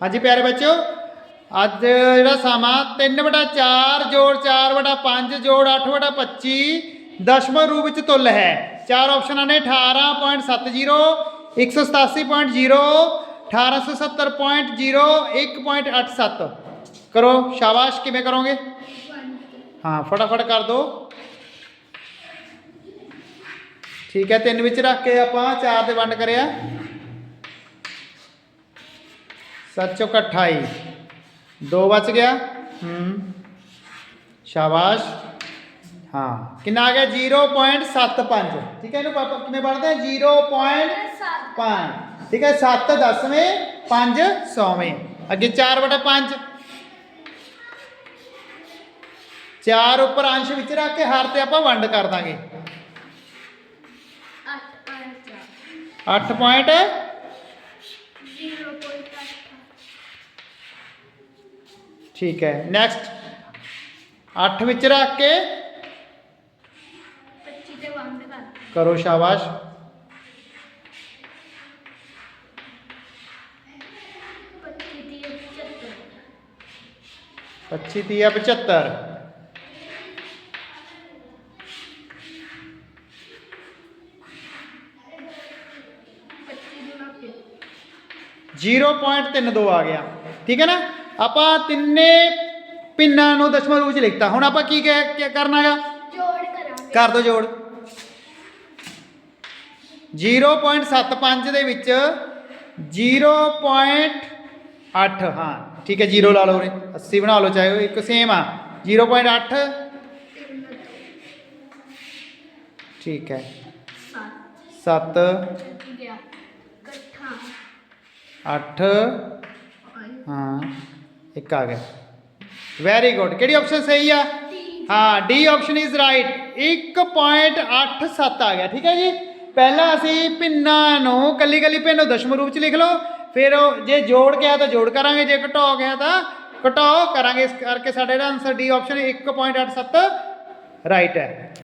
ਹਾਂਜੀ ਪਿਆਰੇ ਬੱਚਿਓ ਅੱਜ ਜਿਹੜਾ ਸਮਾਂ 3/4 ਜੋੜ 4/5 ਜੋੜ 8/25 ਦਸ਼ਮਣ ਰੂਪ ਵਿੱਚ ਤੁੱਲ ਹੈ ਚਾਰ ਆਪਸ਼ਨਾਂ ਨੇ 18.70 187.0 1870.0 1.87 ਕਰੋ ਸ਼ਾਬਾਸ਼ ਕਿਵੇਂ ਕਰੋਗੇ ਹਾਂ ਫਟਾਫਟ ਕਰ ਦਿਓ ਠੀਕ ਹੈ ਤਿੰਨ ਵਿੱਚ ਰੱਖ ਕੇ ਆਪਾਂ ਚਾਰ ਦੇ ਵੰਡ ਕਰਿਆ ਸੱਚੋ 28 ਦੋ ਬਚ ਗਿਆ ਹੂੰ ਸ਼ਾਬਾਸ਼ ਹਾਂ ਕਿੰਨਾ ਆ ਗਿਆ 0.75 ਠੀਕ ਹੈ ਇਹਨੂੰ ਪਾਪਾ ਕਿਵੇਂ ਪੜ੍ਹਦੇ ਆ 0.5 ਠੀਕ ਹੈ 7 ਦਸਵੇਂ 5 ਸੌਵੇਂ ਅੱਗੇ 4 ਬਟਾ 5 ਚਾਰ ਉੱਪਰ ਅੰਸ਼ ਵਿੱਚ ਰੱਖ ਕੇ ਹਰ ਤੇ ਆਪਾਂ ਵੰਡ ਕਰ ਦਾਂਗੇ ठीक है नैक्सट अठ विच रख के करो शाबाश। पच्ची तीया पचहत्तर। ज़ीरो पॉइंट तीन दो आ गया। ठीक है ना? ਆਪਾਂ ਤਿੰਨੇ ਪਿੰਨਾਂ ਨੂੰ ਦਸ਼ਮਲਵ ਵਿੱਚ ਲਿਖਤਾ। ਹੁਣ ਆਪਾਂ ਕੀ ਕਹਿ- ਕੀ ਕਰਨਾਗਾ? ਜੋੜ ਕਰਾਂਗੇ। ਕਰ ਦੋ ਜੋੜ। 0.75 ਦੇ ਵਿੱਚ 0.8 ਹਾਂ ਠੀਕ ਹੈ 0 ਲਾ ਲਓ ਉਰੇ। 80 ਬਣਾ ਲਓ ਚਾਹੇ ਇੱਕ ਸੇਮ ਆ। 0.8 ਠੀਕ ਹੈ। 7 ਸੱਤ। ਗਿਆ। ਇਕੱਠਾ। 8 ਹਾਂ। ਇੱਕ ਆ ਗਿਆ। ਵੈਰੀ ਗੁੱਡ ਕਿਹੜੀ ਆਪਸ਼ਨ ਸਹੀ ਆ? ਹਾਂ ਡੀ ਆਪਸ਼ਨ ਇਜ਼ ਰਾਈਟ 1.87 ਆ ਗਿਆ ਠੀਕ ਹੈ ਜੀ? ਪਹਿਲਾਂ ਅਸੀਂ ਪਿੰਨਾਂ ਨੂੰ ਕੱਲੀ ਕੱਲੀ ਪਿੰਨ ਨੂੰ ਦਸ਼ਮ ਰੂਪ ਚ ਲਿਖ ਲਓ। ਫਿਰ ਜੇ ਜੋੜ ਗਿਆ ਤਾਂ ਜੋੜ ਕਰਾਂਗੇ ਜੇ ਘਟਾਓ ਗਿਆ ਤਾਂ ਘਟਾਓ। ਕਰਾਂਗੇ ਇਸ ਕਰਕੇ ਸਾਡੇ ਦਾ ਆਨਸਰ ਡੀ ਆਪਸ਼ਨ 1.87 ਰਾਈਟ ਹੈ।